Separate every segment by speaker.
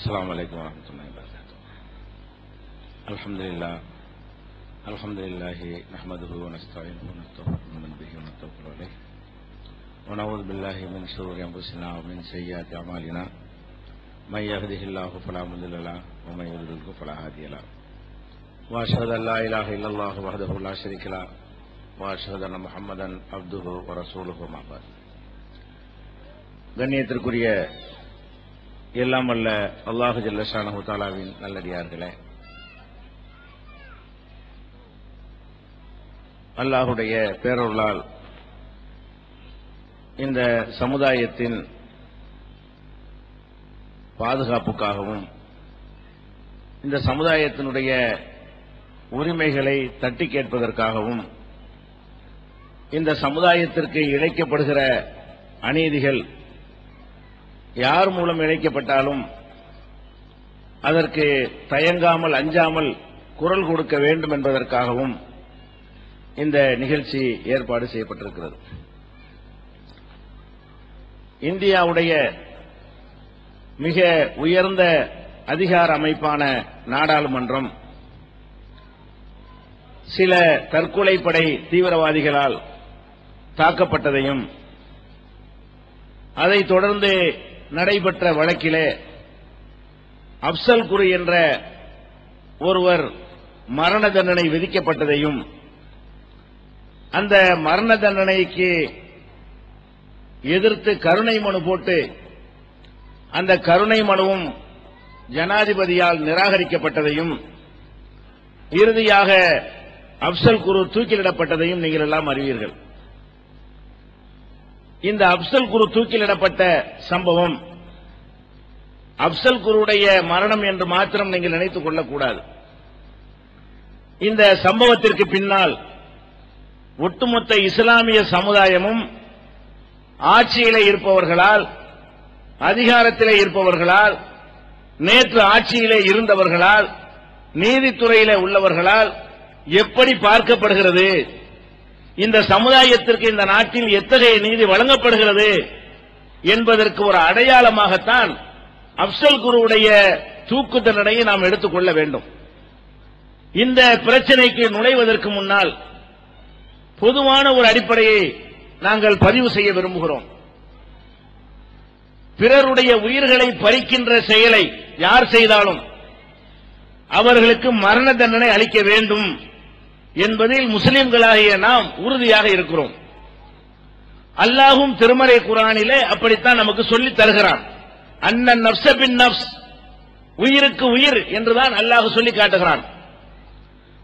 Speaker 1: السلام عليكم ورحمة الله وبركاته. الحمد لله الحمد لله نحمده ونستعينه ونستغفره به ونتوكل عليه. ونعوذ بالله من شرور أنفسنا ومن سيئات أعمالنا. من يهده الله فلا مضل له ومن يضلل فلا هادي له. وأشهد أن لا إله إلا الله وحده لا شريك له. وأشهد أن محمدا عبده ورسوله ما بعد. கண்ணியத்திற்குரிய எல்லாம் அல்ல அல்லாஹு ஜல்லஷானஹு தாலாவின் நல்லடியார்களே. அல்லாஹுடைய பேரொருளால் இந்த சமுதாயத்தின் பாதுகாப்புக்காகவும் இந்த சமுதாயத்தினுடைய உரிமைகளை தட்டி கேட்பதற்காகவும் இந்த சமுதாயத்திற்கு இழைக்கப்படுகிற அநீதிகள் யார் மூலம் இழைக்கப்பட்டாலும் அதற்கு தயங்காமல் அஞ்சாமல் குரல் கொடுக்க வேண்டும் என்பதற்காகவும் இந்த நிகழ்ச்சி ஏற்பாடு செய்யப்பட்டிருக்கிறது. இந்தியாவுடைய மிக உயர்ந்த அதிகார அமைப்பான நாடாளுமன்றம் சில தற்கொலைப்படை தீவிரவாதிகளால் தாக்கப்பட்டதையும் அதைத் தொடர்ந்து நடைபெற்ற வழக்கிலே அப்சல் குரு என்ற ஒருவர் மரண தண்டனை விதிக்கப்பட்டதையும் அந்த மரண தண்டனைக்கு எதிர்த்து கருணை மனு போட்டு அந்த கருணை மனுவும் ஜனாதிபதியால் நிராகரிக்கப்பட்டதையும் இறுதியாக அப்சல் குரு தூக்கிலிடப்பட்டதையும் நீங்கள் எல்லாம் அறிவீர்கள். இந்த அப்சல் குரு தூக்கிலிடப்பட்ட சம்பவம். அப்சல் குருடைய மரணம் என்று மாத்திரம் நீங்கள் நினைத்துக் கொள்ளக்கூடாது. இந்த சம்பவத்திற்கு பின்னால் ஒட்டுமொத்த இஸ்லாமிய சமுதாயமும் ஆட்சியிலே இருப்பவர்களால் அதிகாரத்திலே இருப்பவர்களால் நேற்று ஆட்சியிலே இருந்தவர்களால் நீதித்துறையிலே உள்ளவர்களால் எப்படி பார்க்கப்படுகிறது? இந்த சமுதாயத்திற்கு இந்த நாட்டில் எத்தகைய நீதி வழங்கப்படுகிறது என்பதற்கு ஒரு அடையாளமாகத்தான் அப்சல் குருவுடைய தூக்கு தண்டனையை நாம் எடுத்துக்கொள்ள வேண்டும். இந்த பிரச்சனைக்கு நுழைவதற்கு முன்னால் பொதுவான ஒரு அடிப்படையை நாங்கள் பதிவு செய்ய விரும்புகிறோம். பிறருடைய உயிர்களை பறிக்கின்ற செயலை யார் செய்தாலும் அவர்களுக்கு மரண தண்டனை அளிக்க வேண்டும். என்பதில் முஸ்லிம்களாகிய நாம் உறுதியாக இருக்கிறோம். அல்லாஹும் திருமறை குரானிலே அப்படித்தான் நமக்கு சொல்லித் தருகிறான். அண்ணன் நப்ச பின் நப்ஸ் உயிருக்கு உயிர் என்றுதான் அல்லாஹ் சொல்லி காட்டுகிறான்.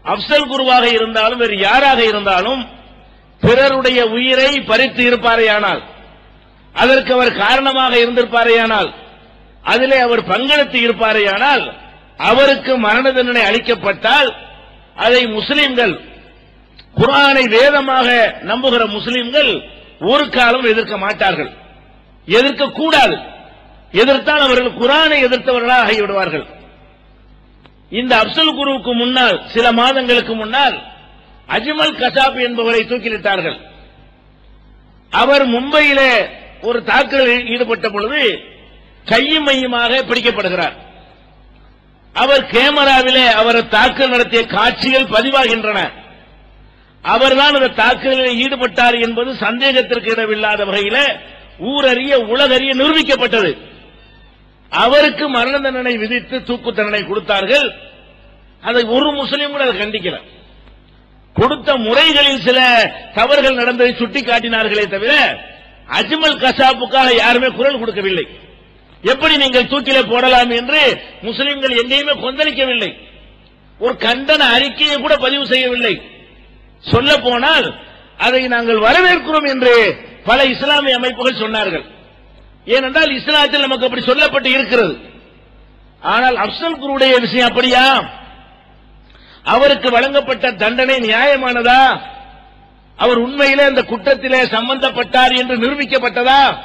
Speaker 1: அப்சல் குருவாக இருந்தாலும் வேறு யாராக இருந்தாலும் பிறருடைய உயிரை பறித்து இருப்பாரேயானால் அதற்கு அவர் காரணமாக இருந்திருப்பாரேயானால் அதிலே அவர் பங்கெடுத்து இருப்பாரேயானால் அவருக்கு மரண தண்டனை அளிக்கப்பட்டால் அதை முஸ்லிம்கள் குரானை வேதமாக நம்புகிற முஸ்லிம்கள் ஒரு காலம் எதிர்க்க மாட்டார்கள். எதிர்க்க கூடாது. எதிர்த்தால் அவர்கள் குரானை எதிர்த்தவர்களாக ஆகிவிடுவார்கள். இந்த அப்சல் குருவுக்கு முன்னால் சில மாதங்களுக்கு முன்னால் அஜ்மல் கசாப் என்பவரை தூக்கிலிட்டார்கள். அவர் மும்பையிலே ஒரு தாக்குதலில் ஈடுபட்ட பொழுது கையும் மையுமாக பிடிக்கப்படுகிறார். அவர் கேமராவிலே அவர் தாக்குதல் நடத்திய காட்சிகள் பதிவாகின்றன. அவர்தான் அந்த தாக்குதலில் ஈடுபட்டார் என்பது சந்தேகத்திற்கு இடமில்லாத வகையில் ஊரறிய உலகறிய நிரூபிக்கப்பட்டது. அவருக்கு மரண தண்டனை விதித்து தூக்கு தண்டனை கொடுத்தார்கள். அதை ஒரு முஸ்லீம் கூட அதை கண்டிக்கல. கொடுத்த முறைகளில் சில தவறுகள் நடந்ததை சுட்டிக்காட்டினார்களே தவிர அஜ்மல் கசாப்புக்காக யாருமே குரல் கொடுக்கவில்லை. எப்படி நீங்கள் தூக்கிலே போடலாம் என்று முஸ்லிம்கள் எங்கேயுமே கொந்தளிக்கவில்லை. ஒரு கண்டன அறிக்கையை கூட பதிவு செய்யவில்லை. சொல்ல போனால் அதை நாங்கள் வரவேற்கிறோம் என்று பல இஸ்லாமிய அமைப்புகள் சொன்னார்கள். ஏனென்றால் இஸ்லாத்தில் நமக்கு அப்படி சொல்லப்பட்டு இருக்கிறது. ஆனால் அப்சல் குருடைய விஷயம் அப்படியா? அவருக்கு வழங்கப்பட்ட தண்டனை நியாயமானதா? அவர் உண்மையிலே அந்த குற்றத்திலே சம்பந்தப்பட்டார் என்று நிரூபிக்கப்பட்டதா?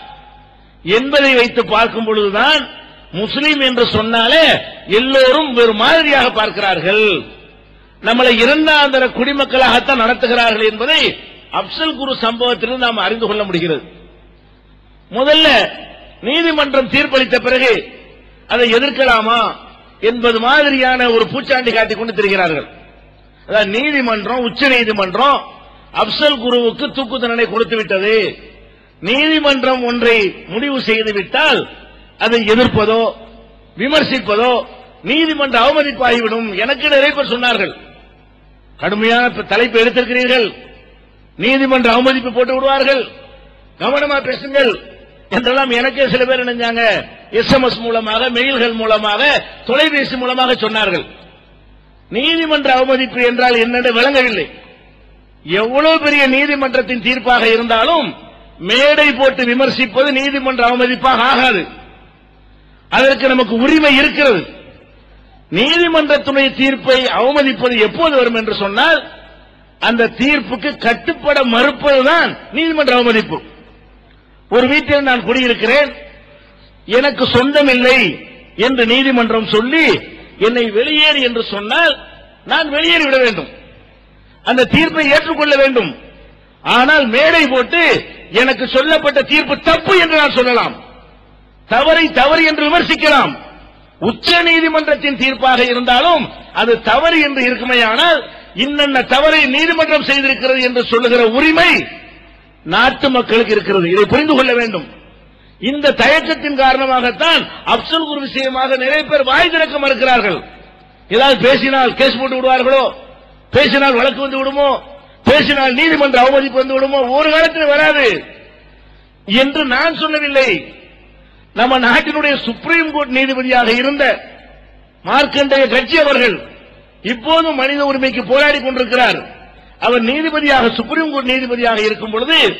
Speaker 1: என்பதை வைத்து பார்க்கும் பொழுதுதான் முஸ்லீம் என்று சொன்னாலே எல்லோரும் ஒரு மாதிரியாக பார்க்கிறார்கள். நம்மளை இரண்டாந்தர குடிமக்களாகத்தான் நடத்துகிறார்கள் என்பதை அப்சல் குரு சம்பவத்திலிருந்து நாம் அறிந்து கொள்ள முடிகிறது. முதல்ல நீதிமன்றம் தீர்ப்பளித்த பிறகு அதை எதிர்க்கலாமா என்பது மாதிரியான ஒரு பூச்சாண்டி காட்டிக் கொண்டு திரிகிறார்கள். அதாவது நீதிமன்றம் உச்ச நீதிமன்றம் அப்சல் குருவுக்கு தூக்கு தண்டனை கொடுத்து விட்டது நீதிமன்றம் ஒன்றை முடிவு செய்துவிட்டால் அதை எதிர்ப்பதோ விமர்சிப்பதோ நீதிமன்ற அவமதிப்பாகிவிடும் எனக்கு நிறைய பேர் சொன்னார்கள். கடுமையான தலைப்பு எடுத்திருக்கிறீர்கள். நீதிமன்ற அவமதிப்பு போட்டு விடுவார்கள். கவனமா பேசுங்கள் என்றெல்லாம் எனக்கே சில பேர் நினைஞ்சாங்க. எஸ்எம்எஸ் மூலமாக மெயில்கள் மூலமாக தொலைபேசி மூலமாக சொன்னார்கள். நீதிமன்ற அவமதிப்பு என்றால் என்னென்று விளங்கவில்லை. எவ்வளவு பெரிய நீதிமன்றத்தின் தீர்ப்பாக இருந்தாலும் மேடை போட்டு விமர்சிப்பது நீதிமன்ற அவமதிப்பாக ஆகாது. அதற்கு நமக்கு உரிமை இருக்கிறது. நீதிமன்றத்துடைய தீர்ப்பை அவமதிப்பது எப்போது வரும் என்று சொன்னால் அந்த தீர்ப்புக்கு கட்டுப்பட மறுப்பதுதான் நீதிமன்ற அவமதிப்பு. ஒரு வீட்டில் நான் குடியிருக்கிறேன் எனக்கு சொந்தம் இல்லை என்று நீதிமன்றம் சொல்லி என்னை வெளியேறு என்று சொன்னால் நான் வெளியேறி விட வேண்டும். அந்த தீர்ப்பை ஏற்றுக்கொள்ள வேண்டும். ஆனால் மேடை போட்டு எனக்கு சொல்லப்பட்ட தீர்ப்பு தப்பு என்று நான் சொல்லலாம். தவறை தவறு என்று விமர்சிக்கலாம். உச்ச நீதிமன்றத்தின் தீர்ப்பாக இருந்தாலும் அது தவறு என்று இருக்குமையானால் இன்னென்ன தவறை நீதிமன்றம் செய்திருக்கிறது என்று சொல்லுகிற உரிமை நாட்டு மக்களுக்கு இருக்கிறது. இதை புரிந்து கொள்ள வேண்டும். இந்த தயக்கத்தின் காரணமாகத்தான் அப்சல் குரு விஷயமாக நிறைய பேர் வாய் திறக்க மறுக்கிறார்கள். ஏதாவது பேசினால் கேஸ் போட்டு விடுவார்களோ? பேசினால் வழக்கு வந்து விடுமோ? பேசினால் நீதிமன்ற அவமதிப்பு வந்து விடுமோ? ஒரு காலத்தில் வராது. என்று நான் சொல்லவில்லை. நம்ம நாட்டினுடைய சுப்ரீம் கோர்ட் நீதிபதியாக இருந்த மார்க்கண்டைய கட்சி அவர்கள் இப்போதும் மனித உரிமைக்கு போராடி கொண்டிருக்கிறார். அவர் நீதிபதியாக சுப்ரீம் கோர்ட் நீதிபதியாக இருக்கும் பொழுது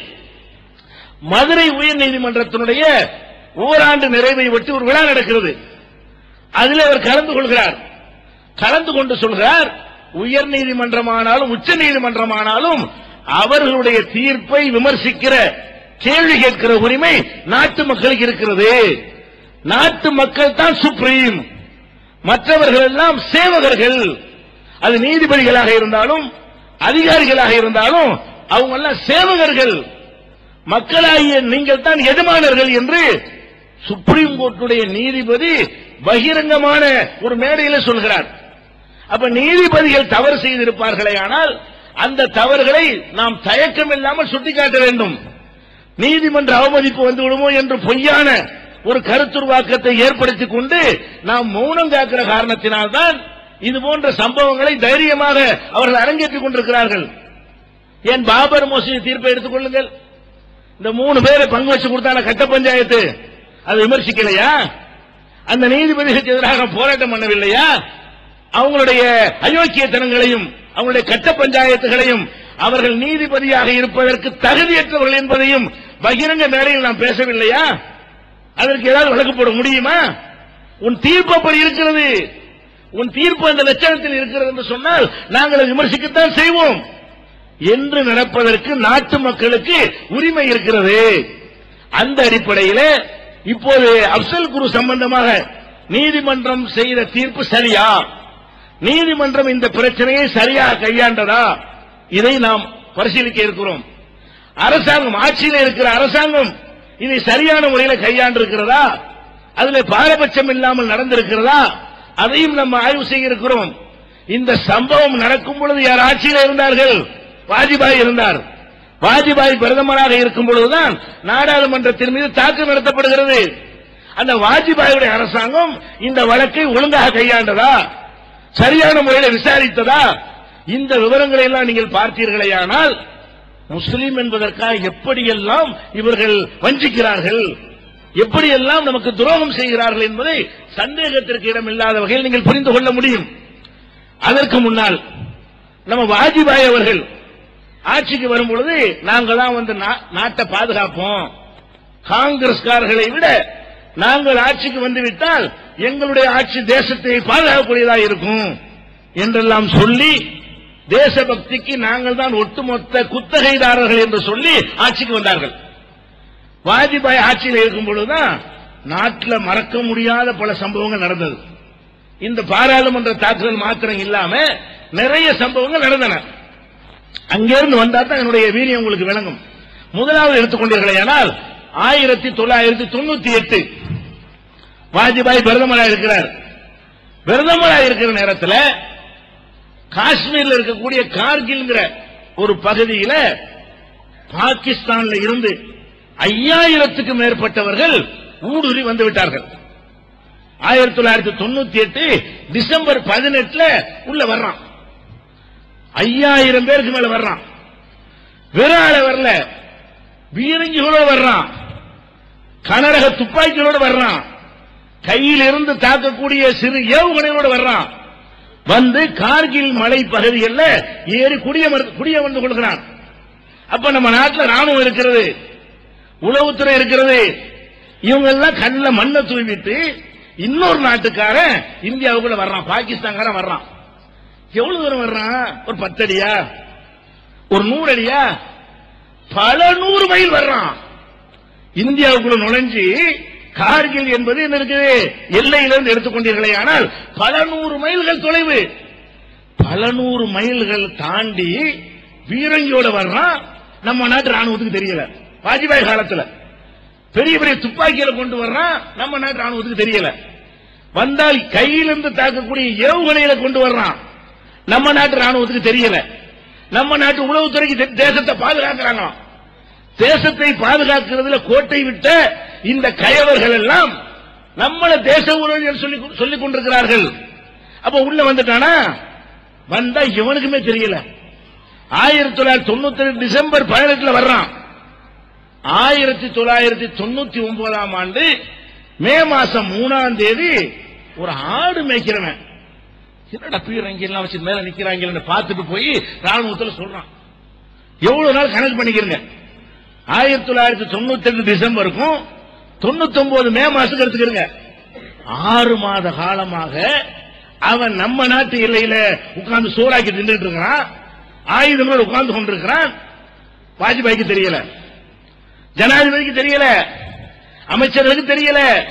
Speaker 1: மதுரை உயர் நீதிமன்றத்தினுடைய ஓராண்டு நிறைவை ஒட்டி ஒரு விழா நடக்கிறது. அதில் அவர் கலந்து கொள்கிறார். கலந்து கொண்டு சொல்கிறார் உயர் நீதிமன்றமானாலும் உச்ச நீதிமன்றமானாலும் அவர்களுடைய தீர்ப்பை விமர்சிக்கிற கேள்வி கேட்கிற உரிமை நாட்டு மக்களுக்கு இருக்கிறது. நாட்டு மக்கள் தான் சுப்ரீம். மற்றவர்கள் எல்லாம் சேவகர்கள். அது நீதிபதிகளாக இருந்தாலும் அதிகாரிகளாக இருந்தாலும் அவங்க எல்லாம் சேவகர்கள். மக்களாகிய நீங்கள் தான் எஜமானர்கள் என்று சுப்ரீம் கோர்ட்டுடைய நீதிபதி பகிரங்கமான ஒரு மேடையில் சொல்கிறார். அப்ப நீதிபதிகள் தவறு செய்திருப்பார்களே ஆனால் அந்த தவறுகளை நாம் தயக்கம் இல்லாமல் சுட்டிக்காட்ட வேண்டும். நீதிமன்ற அவமதிப்பு வந்து விடுமோ என்று பொய்யான ஒரு கருத்துருவாக்கத்தை ஏற்படுத்திக் கொண்டு நாம் மௌனம் காக்கிற காரணத்தினால்தான் இது போன்ற சம்பவங்களை தைரியமாக அவர்கள் அரங்கேற்றிக் கொண்டிருக்கிறார்கள். ஏன் பாபர் மோசடி தீர்ப்பை எடுத்துக் கொள்ளுங்கள். இந்த மூணு பேரை பங்கு வச்சு கொடுத்தான கட்ட பஞ்சாயத்து அதை விமர்சிக்கலையா? அந்த நீதிபதிகளுக்கு எதிராக போராட்டம் பண்ணவில்லையா? அவங்களுடைய அயோக்கியத்தனங்களையும் அவங்களுடைய கட்ட பஞ்சாயத்துகளையும் அவர்கள் நீதிபதியாக இருப்பதற்கு தகுதியற்றவர்கள் என்பதையும் பகிரங்க மேடையில் நாம் பேசவில்லையா? அதற்கு ஏதாவது வழக்கு போட முடியுமா? உன் தீர்ப்பு அப்படி இருக்கிறது. உன் தீர்ப்பு அந்த லட்சணத்தில் இருக்கிறது என்று சொன்னால் நாங்கள் விமர்சிக்கத்தான் செய்வோம். என்று நடப்பதற்கு நாட்டு மக்களுக்கு உரிமை இருக்கிறது. அந்த அடிப்படையில் இப்போது அப்சல் குரு சம்பந்தமாக நீதிமன்றம் செய்த தீர்ப்பு சரியா? நீதிமன்றம் இந்த பிரச்சனையை சரியாக கையாண்டதா? இதை நாம் பரிசீலிக்க இருக்கிறோம். அரசாங்கம் ஆட்சியில் இருக்கிற அரசாங்கம் இதை சரியான முறையில் கையாண்டு இருக்கிறதா அதுல பாரபட்சம் இல்லாமல் நடந்திருக்கிறதா? அதையும் நம்ம ஆய்வு செய்ய இருக்கிறோம் இந்த சம்பவம் நடக்கும் பொழுது யார் ஆட்சியில் இருந்தார்கள்? வாஜ்பாய் இருந்தார். வாஜ்பாய் பிரதமராக இருக்கும் பொழுதுதான் நாடாளுமன்றத்தின் மீது தாக்கு நடத்தப்படுகிறது. அந்த வாஜ்பாயுடைய அரசாங்கம் இந்த வழக்கை ஒழுங்காக கையாண்டதா? சரியான முறையில் விசாரித்ததா? இந்த விவரங்களை எல்லாம் நீங்கள் பார்த்தீர்களேயானால் முஸ்லீம் என்பதற்காக எப்படியெல்லாம் இவர்கள் வஞ்சிக்கிறார்கள் எப்படியெல்லாம் நமக்கு துரோகம் செய்கிறார்கள் என்பதை சந்தேகத்திற்கு இடமில்லாத வகையில் நீங்கள் புரிந்து கொள்ள முடியும். அதற்கு முன்னால் நம்ம வாஜிபாய் அவர்கள் ஆட்சிக்கு வரும் பொழுது தான் வந்து நா- நாட்டை பாதுகாப்போம். காங்கிரஸ்காரர்களை விட நாங்கள் ஆட்சிக்கு வந்துவிட்டால் எங்களுடைய ஆட்சி தேசத்தை பாதுகாக்கக்கூடியதாக இருக்கும் என்றெல்லாம் சொல்லி தேசபக்திக்கு நாங்கள் தான் ஒட்டுமொத்த குத்தகைதாரர்கள் என்று சொல்லி ஆட்சிக்கு வந்தார்கள். வாஜ்பாய் ஆட்சியில் இருக்கும் பொழுதுதான் நாட்டில் மறக்க முடியாத பல சம்பவங்கள் நடந்தது. இந்த பாராளுமன்ற தாக்குதல் மாத்திரம் இல்லாம நிறைய சம்பவங்கள் நடந்தன. அங்கிருந்து வந்தா தான் என்னுடைய வீரியம் உங்களுக்கு விளங்கும். முதலாவது எடுத்துக்கொண்டீர்களே ஆனால் ஆயிரத்தி தொள்ளாயிரத்தி தொண்ணூத்தி எட்டு வாஜ்பாய் பிரதமராக இருக்கிறார். பிரதமராக இருக்கிற நேரத்தில் காஷ்மீர்ல இருக்கக்கூடிய கார்கில்ங்கிற ஒரு பகுதியில பாகிஸ்தான்ல இருந்து ஐயாயிரத்துக்கு மேற்பட்டவர்கள் ஊடுருவி வந்து விட்டார்கள். ஆயிரத்தி தொள்ளாயிரத்தி தொண்ணூத்தி எட்டு டிசம்பர் பதினெட்டுல உள்ள வர்றான். ஐயாயிரம் பேருக்கு மேல வர்றான். வெறும் வரல. பீரங்கிகளோட வர்றான். கனரக துப்பாக்கிகளோட வர்றான். கையிலிருந்து தாக்கக்கூடிய சிறு ஏவுகணைகளோடு வர்றான். வந்து கார்கில் மலை பகுதிகளில் ஏறி குடிய குடியமர்ந்து கொள்கிறான். அப்ப நம்ம நாட்டில் ராணுவம் இருக்கிறது உளவுத்துறை இருக்கிறது. இவங்க எல்லாம் கண்ணில் மண்ணை தூவிட்டு இன்னொரு நாட்டுக்காரன் இந்தியாவுக்குள்ள வர்றான் பாகிஸ்தான்காரன் வர்றான். எவ்வளவு தூரம் வர்றான்? ஒரு பத்தடியா? ஒரு நூறு அடியா பல நூறு மைல் வர்றான். இந்தியாவுக்குள்ள நுழைஞ்சு கார்கில் என்பது என்ன இருக்குது எல்லையிலிருந்து எடுத்துக்கொண்டீர்களே ஆனால் பல நூறு மைல்கள் தொலைவு. பல நூறு மைல்கள் தாண்டி வீரங்கியோட வர்றான் நம்ம நாட்டு ராணுவத்துக்கு தெரியல. வாஜ்பாய் காலத்துல பெரிய பெரிய துப்பாக்கியில கொண்டு வர்றான் நம்ம நாட்டு ராணுவத்துக்கு தெரியல. வந்தால் கையிலிருந்து தாக்கக்கூடிய ஏவுகணையில கொண்டு வர்றான் நம்ம நாட்டு ராணுவத்துக்கு தெரியல. நம்ம நாட்டு உளவுத்துறைக்கு தேசத்தை பாதுகாக்கிறாங்களாம். தேசத்தை பாதுகாக்கிறதுல கோட்டை விட்ட இந்த கயவர்கள் எல்லாம் நம்மள தேச உறவினர் சொல்லி சொல்லிக் கொண்டிருக்கிறார்கள். அப்ப உள்ள வந்துட்டானா? வந்தா இவனுக்குமே தெரியல. ஆயிரத்தி தொள்ளாயிரத்தி தொண்ணூத்தி ரெண்டு டிசம்பர் பதினெட்டுல வர்றான். ஆயிரத்தி தொள்ளாயிரத்தி தொண்ணூத்தி ஒன்பதாம் ஆண்டு மே மாசம் மூணாம் தேதி ஒரு ஆடு மேய்க்கிறவன். என்னடா பீரங்கி எல்லாம் வச்சு மேல நிக்கிறாங்க பார்த்துட்டு போய் ராணுவத்தில் சொல்றான். எவ்வளவு நாள் கணக்கு பண்ணிக்கிறங்க? ஆயிரத்தி தொள்ளாயிரத்தி தொண்ணூத்தி ரெண்டு டிசம்பருக்கும் தொண்ணூத்தி ஒன்பது மே மாசத்துக்கு எடுத்துக்கிறங்க ஆறு மாத காலமாக அவன் நம்ம நாட்டு எல்லையில உட்கார்ந்து சோறாக்கி நின்றுட்டு இருக்கிறான் ஆயுதங்களோடு உட்கார்ந்து கொண்டிருக்கிறான். வாஜ்பாய்க்கு தெரியல. ஜனாதிபதிக்கு தெரியல. அமைச்சர்களுக்கு தெரியல.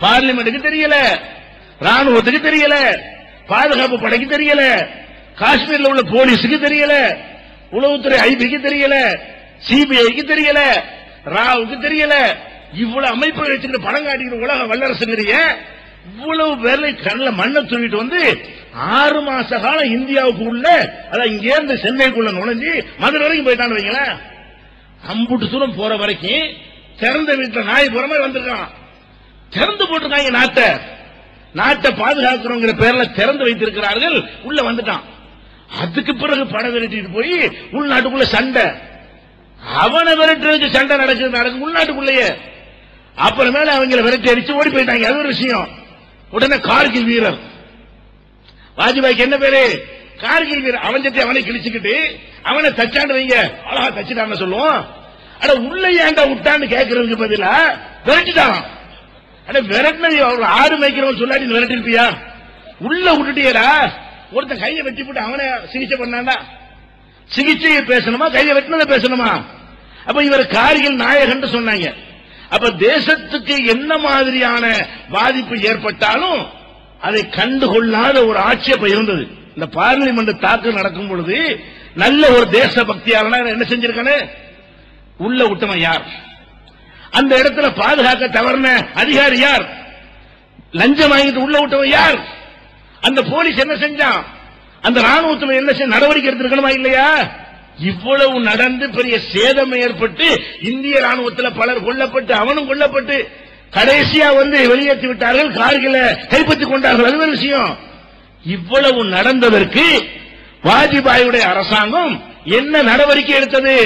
Speaker 1: பார்லிமெண்ட்டுக்கு தெரியல. ராணுவத்துக்கு தெரியல. பாதுகாப்பு படைக்கு தெரியல. காஷ்மீர்ல உள்ள போலீஸுக்கு தெரியல. உளவுத்துறை ஐபிக்கு தெரியல. சிபிஐக்கு தெரியல. ராவுக்கு தெரியல. இவ்வளவு அமைப்புகள் வச்சுக்கிட்டு படம் காட்டிக்கிற உலக வல்லரசுங்கிறிய இவ்வளவு பேர்ல கண்ணில் மண்ணை தூவிட்டு வந்து ஆறு மாச காலம் இந்தியாவுக்கு உள்ள அதான் இங்கே இருந்து சென்னைக்குள்ள நுழைஞ்சு மதுரை வரைக்கும் போயிட்டான்னு வைங்களேன். அம்புட்டு தூரம் போற வரைக்கும் திறந்த வீட்டுல நாய் போற மாதிரி வந்திருக்கான். திறந்து போட்டிருக்காங்க நாட்டை. நாட்டை பாதுகாக்கிறோங்கிற பேர்ல திறந்து வைத்திருக்கிறார்கள் உள்ள வந்துட்டான். அதுக்கு பிறகு படம் விரட்டிட்டு போய் உள்நாட்டுக்குள்ள சண்டை. அவனை விரட்டுறதுக்கு சண்டை நடக்குது நடக்குது உள்நாட்டுக்குள்ளேயே. அப்புறமேல அவங்கள விரட்டி அடிச்சு ஓடி போயிட்டாங்க. அது ஒரு விஷயம். உடனே கார்கில் வீரர். வாஜ்பாய்க்கு என்ன பேரு? கார்கில் வீரர். அவன் சட்டி அவனை கிழிச்சுக்கிட்டு அவனை தச்சாண்டு வைங்க. அழகா தச்சுட்டான்னு சொல்லுவோம். அட உள்ள ஏன்டா விட்டான்னு கேட்கறதுக்கு பதிலா? விரட்டிட்டான். அட விரட்டினது ஆறு ஆடு மேய்க்கிறவன் சொல்லாடி நீ விரட்டிருப்பியா? உள்ள விட்டுட்டியடா. ஒருத்தன் கையை வெட்டி போட்டு அவனை சிகிச்சை பண்ணாண்டா சிகிச்சையை பேசணுமா? கையை வெட்டினதை பேசணுமா? அப்ப இவர் கார்கில் நாயகன் சொன்னாங்க. அப்ப தேசத்துக்கு என்ன மாதிரியான பாதிப்பு ஏற்பட்டாலும் அதை கண்டுகொள்ளாத ஒரு ஆட்சி அப்ப இருந்தது. இந்த பார்லிமெண்ட் தாக்கல் நடக்கும் பொழுது நல்ல ஒரு தேச பக்தியாளனா என்ன செஞ்சிருக்கானே? உள்ள விட்டவன் யார்? அந்த இடத்துல பாதுகாக்க தவறின அதிகாரி யார்? லஞ்சம் வாங்கிட்டு உள்ள விட்டவன் யார்? அந்த போலீஸ் என்ன செஞ்சான்? அந்த ராணுவத்தில் என்ன நடவடிக்கை எடுத்திருக்கணுமா இல்லையா? இவ்வளவு நடந்து பெரிய சேதம் ஏற்பட்டு இந்திய ராணுவத்தில் பலர் கொல்லப்பட்டு அவனும் கொல்லப்பட்டு கடைசியா வந்து வெளியேற்றி விட்டார்கள் கார்கில கைப்பற்றிக் கொண்டார்கள். அது ஒரு விஷயம். இவ்வளவு நடந்ததற்கு வாஜ்பாயுடைய அரசாங்கம் என்ன நடவடிக்கை எடுத்தது?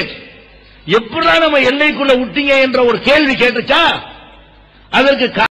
Speaker 1: எப்படிதான் நம்ம எல்லைக்குள்ள விட்டீங்க என்ற ஒரு கேள்வி கேட்டுச்சா? அதற்கு